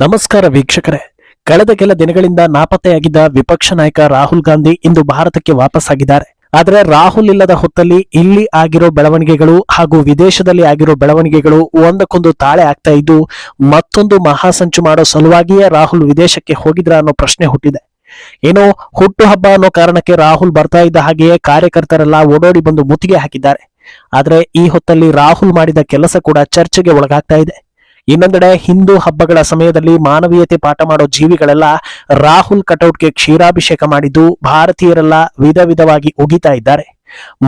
ನಮಸ್ಕಾರ ವೀಕ್ಷಕರೇ. ಕಳೆದ ಕೆಲ ದಿನಗಳಿಂದ ನಾಪತ್ತೆಯಾಗಿದ್ದ ವಿಪಕ್ಷ ನಾಯಕ ರಾಹುಲ್ ಗಾಂಧಿ ಇಂದು ಭಾರತಕ್ಕೆ ವಾಪಸ್ಸಾಗಿದ್ದಾರೆ. ಆದರೆ ರಾಹುಲ್ ಇಲ್ಲದ ಹೊತ್ತಲ್ಲಿ ಇಲ್ಲಿ ಆಗಿರೋ ಬೆಳವಣಿಗೆಗಳು ಹಾಗೂ ವಿದೇಶದಲ್ಲಿ ಆಗಿರೋ ಬೆಳವಣಿಗೆಗಳು ಒಂದಕ್ಕೊಂದು ತಾಳೆ ಆಗ್ತಾ ಇದ್ದು, ಮತ್ತೊಂದು ಮಹಾಸಂಚು ಮಾಡೋ ಸಲುವಾಗಿಯೇ ರಾಹುಲ್ ವಿದೇಶಕ್ಕೆ ಹೋಗಿದ್ರ ಅನ್ನೋ ಪ್ರಶ್ನೆ ಹುಟ್ಟಿದೆ. ಏನೋ ಹುಟ್ಟುಹಬ್ಬ ಅನ್ನೋ ಕಾರಣಕ್ಕೆ ರಾಹುಲ್ ಬರ್ತಾ ಇದ್ದ ಹಾಗೆಯೇ ಕಾರ್ಯಕರ್ತರೆಲ್ಲ ಓಡೋಡಿ ಬಂದು ಮುತ್ತಿಗೆ ಹಾಕಿದ್ದಾರೆ. ಆದರೆ ಈ ಹೊತ್ತಲ್ಲಿ ರಾಹುಲ್ ಮಾಡಿದ ಕೆಲಸ ಕೂಡ ಚರ್ಚೆಗೆ ಒಳಗಾಗ್ತಾ ಇದೆ. ಇನ್ನೊಂದೆಡೆ ಹಿಂದೂ ಹಬ್ಬಗಳ ಸಮಯದಲ್ಲಿ ಮಾನವೀಯತೆ ಪಾಠ ಮಾಡೋ ಜೀವಿಗಳೆಲ್ಲ ರಾಹುಲ್ ಕಟೌಟ್ಗೆ ಕ್ಷೀರಾಭಿಷೇಕ ಮಾಡಿದ್ದು ಭಾರತೀಯರೆಲ್ಲ ವಿಧ ವಿಧವಾಗಿ ಉಗಿತಾ ಇದ್ದಾರೆ.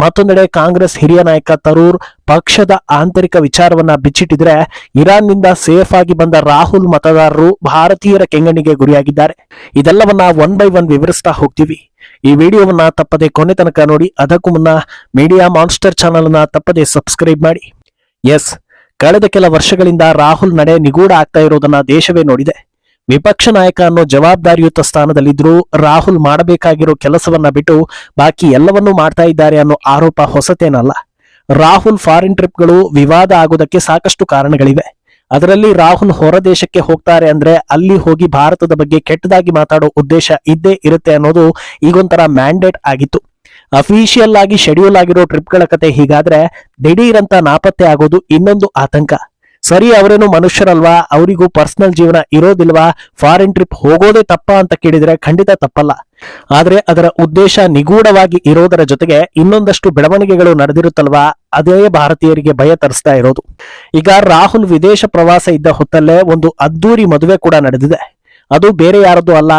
ಮತ್ತೊಂದೆಡೆ ಕಾಂಗ್ರೆಸ್ ಹಿರಿಯ ನಾಯಕ ತರೂರ್ ಪಕ್ಷದ ಆಂತರಿಕ ವಿಚಾರವನ್ನ ಬಿಚ್ಚಿಟ್ಟಿದ್ರೆ ಇರಾನ್ನಿಂದ ಸೇಫ್ ಆಗಿ ಬಂದ ರಾಹುಲ್ ಮತದಾರರು ಭಾರತೀಯರ ಕೆಂಗಣ್ಣಿಗೆ ಗುರಿಯಾಗಿದ್ದಾರೆ. ಇದೆಲ್ಲವನ್ನ ಒನ್ ಬೈ ಒನ್ ವಿವರಿಸ್ತಾ ಹೋಗ್ತೀವಿ. ಈ ವಿಡಿಯೋವನ್ನ ತಪ್ಪದೆ ಕೊನೆ ತನಕ ನೋಡಿ, ಅದಕ್ಕೂ ಮುನ್ನ ಮೀಡಿಯಾ ಮಾನ್ಸ್ಟರ್ ಚಾನಲ್ ಅನ್ನ ತಪ್ಪದೆ ಸಬ್ಸ್ಕ್ರೈಬ್ ಮಾಡಿ. ಎಸ್ ಕಳೆದ ಕೆಲ ವರ್ಷಗಳಿಂದ ರಾಹುಲ್ ನಡೆ ನಿಗೂಢ ಆಗ್ತಾ ಇರೋದನ್ನ ದೇಶವೇ ನೋಡಿದೆ. ವಿಪಕ್ಷ ನಾಯಕ ಅನ್ನೋ ಜವಾಬ್ದಾರಿಯುತ ಸ್ಥಾನದಲ್ಲಿದ್ರೂ ರಾಹುಲ್ ಮಾಡಬೇಕಾಗಿರೋ ಕೆಲಸವನ್ನ ಬಿಟ್ಟು ಬಾಕಿ ಎಲ್ಲವನ್ನೂ ಮಾಡ್ತಾ ಇದ್ದಾರೆ ಅನ್ನೋ ಆರೋಪ ಹೊಸತೇನಲ್ಲ. ರಾಹುಲ್ ಫಾರಿನ್ ಟ್ರಿಪ್ಗಳು ವಿವಾದ ಆಗೋದಕ್ಕೆ ಸಾಕಷ್ಟು ಕಾರಣಗಳಿವೆ. ಅದರಲ್ಲಿ ರಾಹುಲ್ ಹೊರ ದೇಶಕ್ಕೆ ಹೋಗ್ತಾರೆ ಅಂದ್ರೆ ಅಲ್ಲಿ ಹೋಗಿ ಭಾರತದ ಬಗ್ಗೆ ಕೆಟ್ಟದಾಗಿ ಮಾತಾಡೋ ಉದ್ದೇಶ ಇದ್ದೇ ಇರುತ್ತೆ ಅನ್ನೋದು ಈಗೊಂಥರ ಮ್ಯಾಂಡೇಟ್ ಆಗಿತ್ತು. ಅಫಿಷಿಯಲ್ ಆಗಿ ಶೆಡ್ಯೂಲ್ ಆಗಿರೋ ಟ್ರಿಪ್ಗಳ ಕತೆ ಹೀಗಾದ್ರೆ ದಿಢೀರಂತ ನಾಪತ್ತೆ ಆಗೋದು ಇನ್ನೊಂದು ಆತಂಕ. ಸರಿ, ಅವರೇನು ಮನುಷ್ಯರಲ್ವಾ? ಅವರಿಗೂ ಪರ್ಸನಲ್ ಜೀವನ ಇರೋದಿಲ್ವಾ? ಫಾರಿನ್ ಟ್ರಿಪ್ ಹೋಗೋದೇ ತಪ್ಪ ಅಂತ ಕೇಳಿದ್ರೆ ಖಂಡಿತ ತಪ್ಪಲ್ಲ. ಆದ್ರೆ ಅದರ ಉದ್ದೇಶ ನಿಗೂಢವಾಗಿ ಇರೋದರ ಜೊತೆಗೆ ಇನ್ನೊಂದಷ್ಟು ಬೆಳವಣಿಗೆಗಳು ನಡೆದಿರುತ್ತಲ್ವಾ? ಅದೇ ಭಾರತೀಯರಿಗೆ ಭಯ ತರಿಸ್ತಾ ಇರೋದು. ಈಗ ರಾಹುಲ್ ವಿದೇಶ ಪ್ರವಾಸ ಇದ್ದ ಹೊತ್ತಲ್ಲೇ ಒಂದು ಅದ್ದೂರಿ ಮದುವೆ ಕೂಡ ನಡೆದಿದೆ. ಅದು ಬೇರೆ ಯಾರದು ಅಲ್ಲ,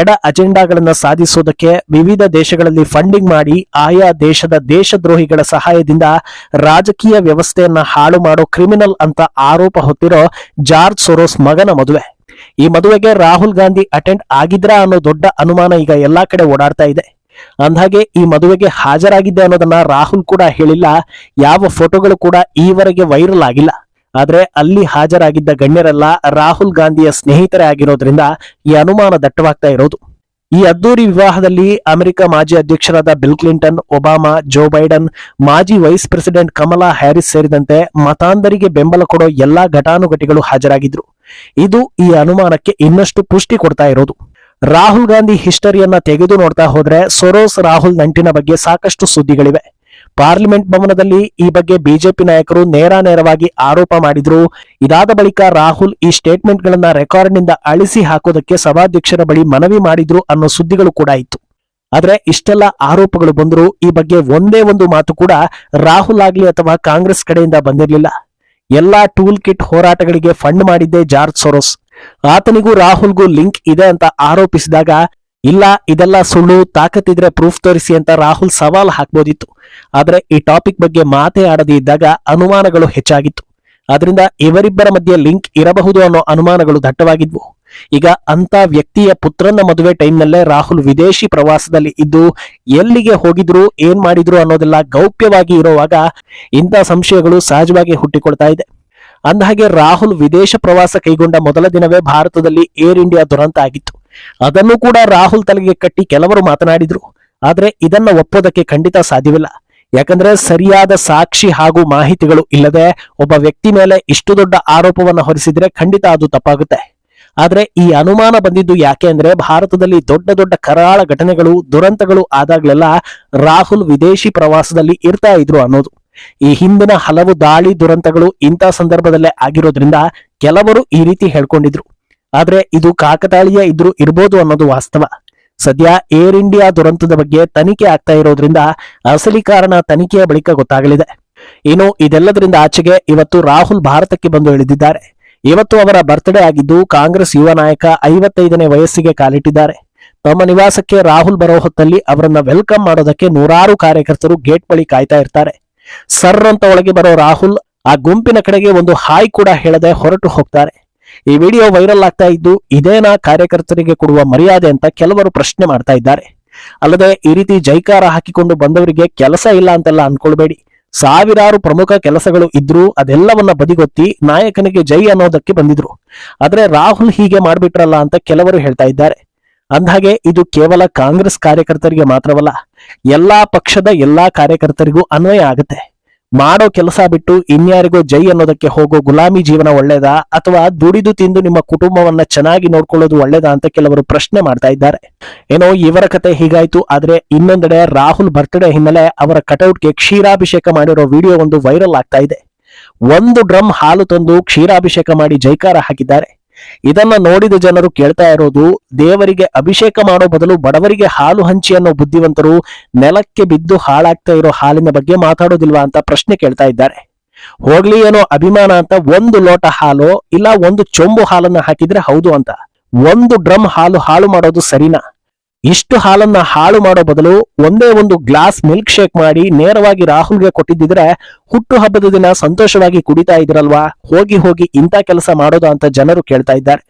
ಎಡ ಅಜೆಂಡಾಗಳನ್ನ ಸಾಧಿಸುವುದಕ್ಕೆ ವಿವಿಧ ದೇಶಗಳಲ್ಲಿ ಫಂಡಿಂಗ್ ಮಾಡಿ ಆಯಾ ದೇಶದ ದೇಶದ್ರೋಹಿಗಳ ಸಹಾಯದಿಂದ ರಾಜಕೀಯ ವ್ಯವಸ್ಥೆಯನ್ನ ಹಾಳು ಮಾಡೋ ಕ್ರಿಮಿನಲ್ ಅಂತ ಆರೋಪ ಹೊತ್ತಿರೋ ಜಾರ್ಜ್ ಸೊರೋಸ್ ಮಗನ ಮದುವೆ. ಈ ಮದುವೆಗೆ ರಾಹುಲ್ ಗಾಂಧಿ ಅಟೆಂಡ್ ಆಗಿದ್ರಾ ಅನ್ನೋ ದೊಡ್ಡ ಅನುಮಾನ ಈಗ ಎಲ್ಲಾ ಕಡೆ ಓಡಾಡ್ತಾ ಇದೆ. ಅಂದ್ಹಾಗೆ ಈ ಮದುವೆಗೆ ಹಾಜರಾಗಿದ್ದೆ ಅನ್ನೋದನ್ನ ರಾಹುಲ್ ಕೂಡ ಹೇಳಿಲ್ಲ, ಯಾವ ಫೋಟೋಗಳು ಕೂಡ ಈವರೆಗೆ ವೈರಲ್ ಆಗಿಲ್ಲ. ಆದ್ರೆ ಅಲ್ಲಿ ಹಾಜರಾಗಿದ್ದ ಗಣ್ಯರೆಲ್ಲ ರಾಹುಲ್ ಗಾಂಧಿಯ ಸ್ನೇಹಿತರೇ ಆಗಿರೋದ್ರಿಂದ ಈ ಅನುಮಾನ ದಟ್ಟವಾಗ್ತಾ ಇರೋದು. ಈ ಅದ್ದೂರಿ ವಿವಾಹದಲ್ಲಿ ಅಮೆರಿಕ ಮಾಜಿ ಅಧ್ಯಕ್ಷರಾದ Bill Clinton, Obama, Joe Biden, ಮಾಜಿ ವೈಸ್ ಪ್ರೆಸಿಡೆಂಟ್ ಕಮಲಾ ಹ್ಯಾರಿಸ್ ಸೇರಿದಂತೆ ಮತಾಂಧರಿಗೆ ಬೆಂಬಲ ಕೊಡೋ ಎಲ್ಲಾ ಘಟಾನುಘಟಿಗಳು ಹಾಜರಾಗಿದ್ರು. ಇದು ಈ ಅನುಮಾನಕ್ಕೆ ಇನ್ನಷ್ಟು ಪುಷ್ಟಿ ಕೊಡ್ತಾ ಇರೋದು. ರಾಹುಲ್ ಗಾಂಧಿ ಹಿಸ್ಟರಿಯನ್ನ ತೆಗೆದು ನೋಡ್ತಾ ಹೋದ್ರೆ ಸೊರೋಸ್ ರಾಹುಲ್ ನಂಟಿನ ಬಗ್ಗೆ ಸಾಕಷ್ಟು ಸುದ್ದಿಗಳಿವೆ. ಪಾರ್ಲಿಮೆಂಟ್ ಭವನದಲ್ಲಿ ಈ ಬಗ್ಗೆ ಬಿಜೆಪಿ ನಾಯಕರು ನೇರ ನೇರವಾಗಿ ಆರೋಪ ಮಾಡಿದ್ರು. ಇದಾದ ಬಳಿಕ ರಾಹುಲ್ ಈ ಸ್ಟೇಟ್ಮೆಂಟ್ ಗಳನ್ನ ರೆಕಾರ್ಡ್ನಿಂದ ಅಳಿಸಿ ಹಾಕೋದಕ್ಕೆ ಸಭಾಧ್ಯಕ್ಷರ ಬಳಿ ಮನವಿ ಮಾಡಿದ್ರು ಅನ್ನೋ ಸುದ್ದಿಗಳು ಕೂಡ ಇತ್ತು. ಆದ್ರೆ ಇಷ್ಟೆಲ್ಲ ಆರೋಪಗಳು ಬಂದರೂ, ಈ ಬಗ್ಗೆ ಒಂದೇ ಒಂದು ಮಾತು ಕೂಡ ರಾಹುಲ್ ಆಗ್ಲಿ ಅಥವಾ ಕಾಂಗ್ರೆಸ್ ಕಡೆಯಿಂದ ಬಂದಿರಲಿಲ್ಲ. ಎಲ್ಲಾ ಟೂಲ್ ಕಿಟ್ ಹೋರಾಟಗಳಿಗೆ ಫಂಡ್ ಮಾಡಿದ್ದೆ ಜಾರ್ಜ್ ಸೊರೋಸ್. ಆತನಿಗೂ ರಾಹುಲ್ಗೂ ಲಿಂಕ್ ಇದೆ ಅಂತ ಆರೋಪಿಸಿದಾಗ ಇಲ್ಲ, ಇದೆಲ್ಲ ಸುಳ್ಳು, ತಾಕತ್ತಿದ್ರೆ ಪ್ರೂಫ್ ತೋರಿಸಿ ಅಂತ ರಾಹುಲ್ ಸವಾಲ್ ಹಾಕ್ಬೋದಿತ್ತು. ಆದರೆ ಈ ಟಾಪಿಕ್ ಬಗ್ಗೆ ಮಾತೇ ಆಡದೇ ಇದ್ದಾಗ ಅನುಮಾನಗಳು ಹೆಚ್ಚಾಗಿತ್ತು. ಆದ್ರಿಂದ ಇವರಿಬ್ಬರ ಮಧ್ಯೆ ಲಿಂಕ್ ಇರಬಹುದು ಅನ್ನೋ ಅನುಮಾನಗಳು ದಟ್ಟವಾಗಿದ್ವು. ಈಗ ಅಂತ ವ್ಯಕ್ತಿಯ ಪುತ್ರನ ಮದುವೆ ಟೈಮ್ನಲ್ಲೇ ರಾಹುಲ್ ವಿದೇಶಿ ಪ್ರವಾಸದಲ್ಲಿ ಇದ್ದು ಎಲ್ಲಿಗೆ ಹೋಗಿದ್ರು, ಏನ್ ಮಾಡಿದ್ರು ಅನ್ನೋದೆಲ್ಲ ಗೌಪ್ಯವಾಗಿ ಇರುವಾಗ ಇಂಥ ಸಂಶಯಗಳು ಸಹಜವಾಗಿ ಹುಟ್ಟಿಕೊಳ್ತಾ ಇದೆ. ಅಂದಹಾಗೆ ರಾಹುಲ್ ವಿದೇಶ ಪ್ರವಾಸ ಕೈಗೊಂಡ ಮೊದಲ ದಿನವೇ ಭಾರತದಲ್ಲಿ ಏರ್ ಇಂಡಿಯಾ ದುರಂತ ಆಗಿತ್ತು. ಅದನ್ನು ಕೂಡ ರಾಹುಲ್ ತಲೆಗೆ ಕಟ್ಟಿ ಕೆಲವರು ಮಾತನಾಡಿದ್ರು. ಆದ್ರೆ ಇದನ್ನ ಒಪ್ಪೋದಕ್ಕೆ ಖಂಡಿತ ಸಾಧ್ಯವಿಲ್ಲ. ಯಾಕಂದ್ರೆ ಸರಿಯಾದ ಸಾಕ್ಷಿ ಹಾಗೂ ಮಾಹಿತಿಗಳು ಇಲ್ಲದೆ ಒಬ್ಬ ವ್ಯಕ್ತಿ ಮೇಲೆ ಇಷ್ಟು ದೊಡ್ಡ ಆರೋಪವನ್ನ ಹೊರಿಸಿದ್ರೆ ಖಂಡಿತ ಅದು ತಪ್ಪಾಗುತ್ತೆ. ಆದ್ರೆ ಈ ಅನುಮಾನ ಬಂದಿದ್ದು ಯಾಕೆ ಅಂದ್ರೆ ಭಾರತದಲ್ಲಿ ದೊಡ್ಡ ದೊಡ್ಡ ಕರಾಳ ಘಟನೆಗಳು, ದುರಂತಗಳು ಆದಾಗ್ಲೆಲ್ಲ ರಾಹುಲ್ ವಿದೇಶಿ ಪ್ರವಾಸದಲ್ಲಿ ಇರ್ತಾ ಇದ್ರು ಅನ್ನೋದು. ಈ ಹಿಂದಿನ ಹಲವು ದಾಳಿ, ದುರಂತಗಳು ಇಂಥ ಸಂದರ್ಭದಲ್ಲೇ ಆಗಿರೋದ್ರಿಂದ ಕೆಲವರು ಈ ರೀತಿ ಹೇಳ್ಕೊಂಡಿದ್ರು. ಆದ್ರೆ ಇದು ಕಾಕತಾಳೀಯ ಇದ್ರು ಇರ್ಬೋದು ಅನ್ನೋದು ವಾಸ್ತವ. ಸದ್ಯ ಏರ್ ಇಂಡಿಯಾ ದುರಂತದ ಬಗ್ಗೆ ತನಿಖೆ ಆಗ್ತಾ ಇರೋದ್ರಿಂದ ಅಸಲಿ ಕಾರಣ ತನಿಖೆಯ ಬಳಿಕ ಗೊತ್ತಾಗಲಿದೆ. ಇನ್ನು ಇದೆಲ್ಲದರಿಂದ ಆಚೆಗೆ ಇವತ್ತು ರಾಹುಲ್ ಭಾರತಕ್ಕೆ ಬಂದು ಇಳಿದಿದ್ದಾರೆ. ಇವತ್ತು ಅವರ ಬರ್ತ್ಡೇ ಆಗಿದ್ದು ಕಾಂಗ್ರೆಸ್ ಯುವ ನಾಯಕ ಐವತ್ತೈದನೇ ವಯಸ್ಸಿಗೆ ಕಾಲಿಟ್ಟಿದ್ದಾರೆ. ತಮ್ಮ ನಿವಾಸಕ್ಕೆ ರಾಹುಲ್ ಬರೋ ಹೊತ್ತಲ್ಲಿ ಅವರನ್ನ ವೆಲ್ಕಮ್ ಮಾಡೋದಕ್ಕೆ ನೂರಾರು ಕಾರ್ಯಕರ್ತರು ಗೇಟ್ ಬಳಿ ಕಾಯ್ತಾ ಇರ್ತಾರೆ. ಸರ್ ಅಂತ ಒಳಗೆ ಬರೋ ರಾಹುಲ್ ಆ ಗುಂಪಿನ ಕಡೆಗೆ ಒಂದು ಹಾಯ್ ಕೂಡ ಹೇಳದೆ ಹೊರಟು ಹೋಗ್ತಾರೆ. ಈ ವಿಡಿಯೋ ವೈರಲ್ ಆಗ್ತಾ ಇದ್ದು, ಇದೇನಾ ಕಾರ್ಯಕರ್ತರಿಗೆ ಕೊಡುವ ಮರ್ಯಾದೆ ಅಂತ ಕೆಲವರು ಪ್ರಶ್ನೆ ಮಾಡ್ತಾ ಇದ್ದಾರೆ. ಅಲ್ಲದೆ, ಈ ರೀತಿ ಜೈಕಾರ ಹಾಕಿಕೊಂಡು ಬಂದವರಿಗೆ ಕೆಲಸ ಇಲ್ಲ ಅಂತೆಲ್ಲ ಅನ್ಕೊಳ್ಬೇಡಿ. ಸಾವಿರಾರು ಪ್ರಮುಖ ಕೆಲಸಗಳು ಇದ್ರೂ ಅದೆಲ್ಲವನ್ನ ಬದಿಗೊತ್ತಿ ನಾಯಕನಿಗೆ ಜೈ ಅನ್ನೋದಕ್ಕೆ ಬಂದಿದ್ರು. ಆದ್ರೆ ರಾಹುಲ್ ಹೀಗೆ ಮಾಡ್ಬಿಟ್ರಲ್ಲ ಅಂತ ಕೆಲವರು ಹೇಳ್ತಾ ಇದ್ದಾರೆ. ಅಂದ್ಹಾಗೆ, ಇದು ಕೇವಲ ಕಾಂಗ್ರೆಸ್ ಕಾರ್ಯಕರ್ತರಿಗೆ ಮಾತ್ರವಲ್ಲ, ಎಲ್ಲಾ ಪಕ್ಷದ ಎಲ್ಲಾ ಕಾರ್ಯಕರ್ತರಿಗೂ ಅನ್ವಯ ಆಗುತ್ತೆ. ಮಾಡೋ ಕೆಲಸ ಬಿಟ್ಟು ಇನ್ಯಾರಿಗೋ ಜೈ ಅನ್ನೋದಕ್ಕೆ ಹೋಗೋ ಗುಲಾಮಿ ಜೀವನ ಒಳ್ಳೇದಾ? ಅಥವಾ ದುಡಿದು ತಿಂದು ನಿಮ್ಮ ಕುಟುಂಬವನ್ನ ಚೆನ್ನಾಗಿ ನೋಡ್ಕೊಳ್ಳೋದು ಒಳ್ಳೇದಾ ಅಂತ ಕೆಲವರು ಪ್ರಶ್ನೆ ಮಾಡ್ತಾ ಇದ್ದಾರೆ. ಏನೋ ಇವರ ಕತೆ ಹೀಗಾಯ್ತು, ಆದ್ರೆ ಇನ್ನೊಂದೆಡೆ ರಾಹುಲ್ ಬರ್ತ್ಡೇ ಹಿನ್ನೆಲೆ ಅವರ ಕಟೌಟ್ಗೆ ಕ್ಷೀರಾಭಿಷೇಕ ಮಾಡಿರೋ ವಿಡಿಯೋ ಒಂದು ವೈರಲ್ ಆಗ್ತಾ ಇದೆ. ಒಂದು ಡ್ರಮ್ ಹಾಲು ತಂದು ಕ್ಷೀರಾಭಿಷೇಕ ಮಾಡಿ ಜೈಕಾರ ಹಾಕಿದ್ದಾರೆ. ಇದನ್ನ ನೋಡಿದ ಜನರು ಕೇಳ್ತಾ ಇರೋದು, ದೇವರಿಗೆ ಅಭಿಷೇಕ ಮಾಡೋ ಬದಲು ಬಡವರಿಗೆ ಹಾಲು ಹಂಚಿ ಅನ್ನೋ ಬುದ್ಧಿವಂತರು ನೆಲಕ್ಕೆ ಬಿದ್ದು ಹಾಳಾಗ್ತಾ ಇರೋ ಹಾಲಿನ ಬಗ್ಗೆ ಮಾತಾಡೋದಿಲ್ವಾ ಅಂತ ಪ್ರಶ್ನೆ ಕೇಳ್ತಾ ಇದ್ದಾರೆ. ಹೋಗ್ಲಿ ಏನೋ ಅಭಿಮಾನ ಅಂತ ಒಂದು ಲೋಟ ಹಾಲು, ಇಲ್ಲ ಒಂದು ಚೊಂಬು ಹಾಲನ್ನ ಹಾಕಿದ್ರೆ ಹೌದು ಅಂತ. ಒಂದು ಡ್ರಮ್ ಹಾಲು ಹಾಳು ಮಾಡೋದು ಸರಿನಾ? ಇಷ್ಟು ಹಾಲನ್ನ ಹಾಳು ಮಾಡೋ ಬದಲು ಒಂದೇ ಒಂದು ಗ್ಲಾಸ್ ಮಿಲ್ಕ್ ಶೇಕ್ ಮಾಡಿ ನೇರವಾಗಿ ರಾಹುಲ್ಗೆ ಕೊಟ್ಟಿದ್ದಿದ್ರೆ ಹುಟ್ಟು ಹಬ್ಬದ ದಿನ ಸಂತೋಷವಾಗಿ ಕುಡಿತಾ ಇದ್ರಲ್ವಾ ಹೋಗಿ ಹೋಗಿ ಇಂಥ ಕೆಲಸ ಮಾಡೋದಾ ಅಂತ ಜನರು ಕೇಳ್ತಾ ಇದ್ದಾರೆ.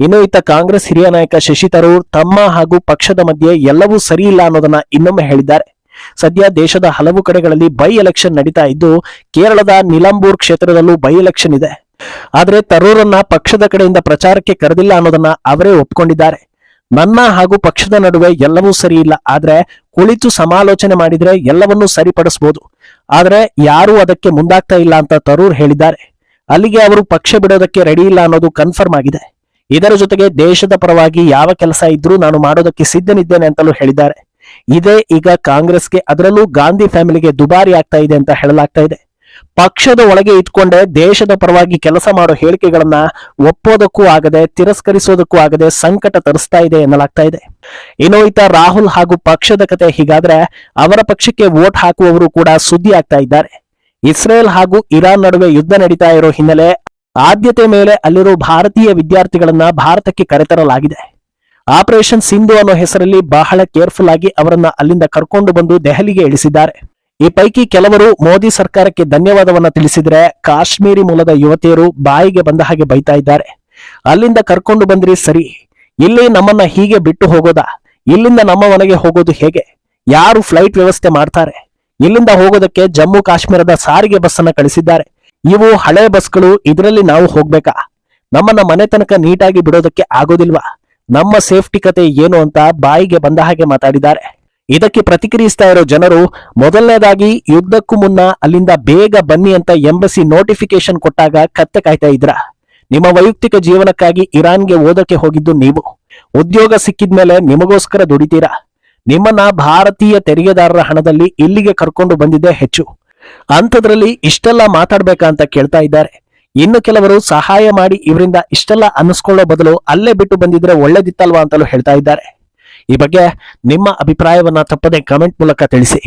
ಇನ್ನು ಇತ್ತ ಕಾಂಗ್ರೆಸ್ ಹಿರಿಯ ನಾಯಕ ಶಶಿ ತರೂರ್ ತಮ್ಮ ಹಾಗೂ ಪಕ್ಷದ ಮಧ್ಯೆ ಎಲ್ಲವೂ ಸರಿ ಇಲ್ಲ ಅನ್ನೋದನ್ನ ಇನ್ನೊಮ್ಮೆ ಹೇಳಿದ್ದಾರೆ. ಸದ್ಯ ದೇಶದ ಹಲವು ಕಡೆಗಳಲ್ಲಿ ಬೈ ಎಲೆಕ್ಷನ್ ನಡೀತಾ ಇದ್ದು ಕೇರಳದ ನಿಲಂಬೂರ್ ಕ್ಷೇತ್ರದಲ್ಲೂ ಬೈ ಎಲೆಕ್ಷನ್ ಇದೆ. ಆದರೆ ತರೂರನ್ನ ಪಕ್ಷದ ಕಡೆಯಿಂದ ಪ್ರಚಾರಕ್ಕೆ ಕರೆದಿಲ್ಲ ಅನ್ನೋದನ್ನ ಅವರೇ ಒಪ್ಕೊಂಡಿದ್ದಾರೆ. ನನ್ನ ಹಾಗೂ ಪಕ್ಷದ ನಡುವೆ ಎಲ್ಲವೂ ಸರಿ ಇಲ್ಲ. ಆದ್ರೆ ಕುಳಿತು ಸಮಾಲೋಚನೆ ಮಾಡಿದ್ರೆ ಎಲ್ಲವನ್ನೂ ಸರಿಪಡಿಸಬಹುದು ಆದ್ರೆ ಯಾರೂ ಅದಕ್ಕೆ ಮುಂದಾಗ್ತಾ ಇಲ್ಲ ಅಂತ ತರೂರ್ ಹೇಳಿದ್ದಾರೆ. ಅಲ್ಲಿಗೆ ಅವರು ಪಕ್ಷ ಬಿಡೋದಕ್ಕೆ ರೆಡಿ ಇಲ್ಲ ಅನ್ನೋದು ಕನ್ಫರ್ಮ್ ಆಗಿದೆ. ಇದರ ಜೊತೆಗೆ ದೇಶದ ಪರವಾಗಿ ಯಾವ ಕೆಲಸ ಇದ್ರೂ ನಾನು ಮಾಡೋದಕ್ಕೆ ಸಿದ್ಧನಿದ್ದೇನೆ ಅಂತಲೂ ಹೇಳಿದ್ದಾರೆ. ಇದೇ ಈಗ ಕಾಂಗ್ರೆಸ್ಗೆ, ಅದರಲ್ಲೂ ಗಾಂಧಿ ಫ್ಯಾಮಿಲಿಗೆ ದುಬಾರಿ ಆಗ್ತಾ ಇದೆ ಅಂತ ಹೇಳಲಾಗ್ತಾ ಇದೆ. ಪಕ್ಷದ ಒಳಗೆ ಇಟ್ಕೊಂಡೆ ದೇಶದ ಪರವಾಗಿ ಕೆಲಸ ಮಾಡೋ ಹೇಳಿಕೆಗಳನ್ನ ಒಪ್ಪೋದಕ್ಕೂ ಆಗದೆ, ತಿರಸ್ಕರಿಸೋದಕ್ಕೂ ಆಗದೆ ಸಂಕಟ ತರಿಸ್ತಾ ಇದೆ ಎನ್ನಲಾಗ್ತಾ ಇದೆ. ಇನ್ನು ಈತ ರಾಹುಲ್ ಹಾಗೂ ಪಕ್ಷದ ಕತೆ ಹೀಗಾದ್ರೆ ಅವರ ಪಕ್ಷಕ್ಕೆ ವೋಟ್ ಹಾಕುವವರು ಕೂಡ ಸುದ್ದಿ ಆಗ್ತಾ ಇದ್ದಾರೆ. ಇಸ್ರೇಲ್ ಹಾಗೂ ಇರಾನ್ ನಡುವೆ ಯುದ್ಧ ನಡೀತಾ ಇರೋ ಹಿನ್ನೆಲೆ ಆದ್ಯತೆ ಮೇಲೆ ಅಲ್ಲಿರೋ ಭಾರತೀಯ ವಿದ್ಯಾರ್ಥಿಗಳನ್ನ ಭಾರತಕ್ಕೆ ಕರೆತರಲಾಗಿದೆ. ಆಪರೇಷನ್ ಸಿಂಧು ಅನ್ನೋ ಹೆಸರಲ್ಲಿ ಬಹಳ ಕೇರ್ಫುಲ್ ಆಗಿ ಅವರನ್ನ ಅಲ್ಲಿಂದ ಕರ್ಕೊಂಡು ಬಂದು ದೆಹಲಿಗೆ ಇಳಿಸಿದ್ದಾರೆ. ಈ ಪೈಕಿ ಕೆಲವರು ಮೋದಿ ಸರ್ಕಾರಕ್ಕೆ ಧನ್ಯವಾದವನ್ನ ತಿಳಿಸಿದ್ರೆ ಕಾಶ್ಮೀರಿ ಮೂಲದ ಯುವತಿಯರು ಬಾಯಿಗೆ ಬಂದ ಹಾಗೆ ಬೈತಾ ಇದ್ದಾರೆ. ಅಲ್ಲಿಂದ ಕರ್ಕೊಂಡು ಬಂದ್ರಿ ಸರಿ. ಇಲ್ಲಿ ನಮ್ಮನ್ನ ಹೀಗೆ ಬಿಟ್ಟು ಹೋಗೋದಾ? ಇಲ್ಲಿಂದ ನಮ್ಮ ಮನೆಗೆ ಹೋಗೋದು ಹೇಗೆ? ಯಾರು ಫ್ಲೈಟ್ ವ್ಯವಸ್ಥೆ ಮಾಡ್ತಾರೆ? ಇಲ್ಲಿಂದ ಹೋಗೋದಕ್ಕೆ ಜಮ್ಮು ಕಾಶ್ಮೀರದ ಸಾರಿಗೆ ಬಸ್ ಅನ್ನ ಕಳಿಸಿದ್ದಾರೆ. ಇವು ಹಳೆ ಬಸ್ಗಳು, ಇದರಲ್ಲಿ ನಾವು ಹೋಗ್ಬೇಕಾ? ನಮ್ಮನ್ನ ಮನೆ ತನಕ ನೀಟಾಗಿ ಬಿಡೋದಕ್ಕೆ ಆಗೋದಿಲ್ವಾ? ನಮ್ಮ ಸೇಫ್ಟಿ ಕತೆ ಏನು ಅಂತ ಬಾಯಿಗೆ ಬಂದ ಹಾಗೆ ಮಾತಾಡಿದ್ದಾರೆ. ಇದಕ್ಕೆ ಪ್ರತಿಕ್ರಿಯಿಸ್ತಾ ಇರೋ ಜನರು, ಮೊದಲನೇದಾಗಿ ಯುದ್ಧಕ್ಕೂ ಮುನ್ನ ಅಲ್ಲಿಂದ ಬೇಗ ಬನ್ನಿ ಅಂತ ಎಂಬಸಿ ನೋಟಿಫಿಕೇಶನ್ ಕೊಟ್ಟಾಗ ಕತ್ತೆ ಕಾಯ್ತಾ ಇದ್ರ ನಿಮ್ಮ ವೈಯಕ್ತಿಕ ಜೀವನಕ್ಕಾಗಿ ಇರಾನ್ಗೆ ಓದಕ್ಕೆ ಹೋಗಿದ್ದು ನೀವು. ಉದ್ಯೋಗ ಸಿಕ್ಕಿದ್ಮೇಲೆ ನಿಮಗೋಸ್ಕರ ದುಡಿತೀರಾ? ನಿಮ್ಮನ್ನ ಭಾರತೀಯ ತೆರಿಗೆದಾರರ ಹಣದಲ್ಲಿ ಇಲ್ಲಿಗೆ ಕರ್ಕೊಂಡು ಬಂದಿದ್ದೇ ಹೆಚ್ಚು. ಅಂಥದ್ರಲ್ಲಿ ಇಷ್ಟೆಲ್ಲ ಮಾತಾಡ್ಬೇಕಾ ಅಂತ ಕೇಳ್ತಾ ಇದ್ದಾರೆ. ಇನ್ನು ಕೆಲವರು ಸಹಾಯ ಮಾಡಿ ಇವರಿಂದ ಇಷ್ಟೆಲ್ಲ ಅನ್ನಿಸ್ಕೊಳ್ಳೋ ಬದಲು ಅಲ್ಲೇ ಬಿಟ್ಟು ಬಂದಿದ್ರೆ ಒಳ್ಳೇದಿತ್ತಲ್ವಾ ಅಂತಲೂ ಹೇಳ್ತಾ ಇದ್ದಾರೆ. ಈ ಬಗ್ಗೆ ನಿಮ್ಮ ಅಭಿಪ್ರಾಯವನ್ನು ತಪ್ಪದೆ ಕಮೆಂಟ್ ಮೂಲಕ ತಿಳಿಸಿ.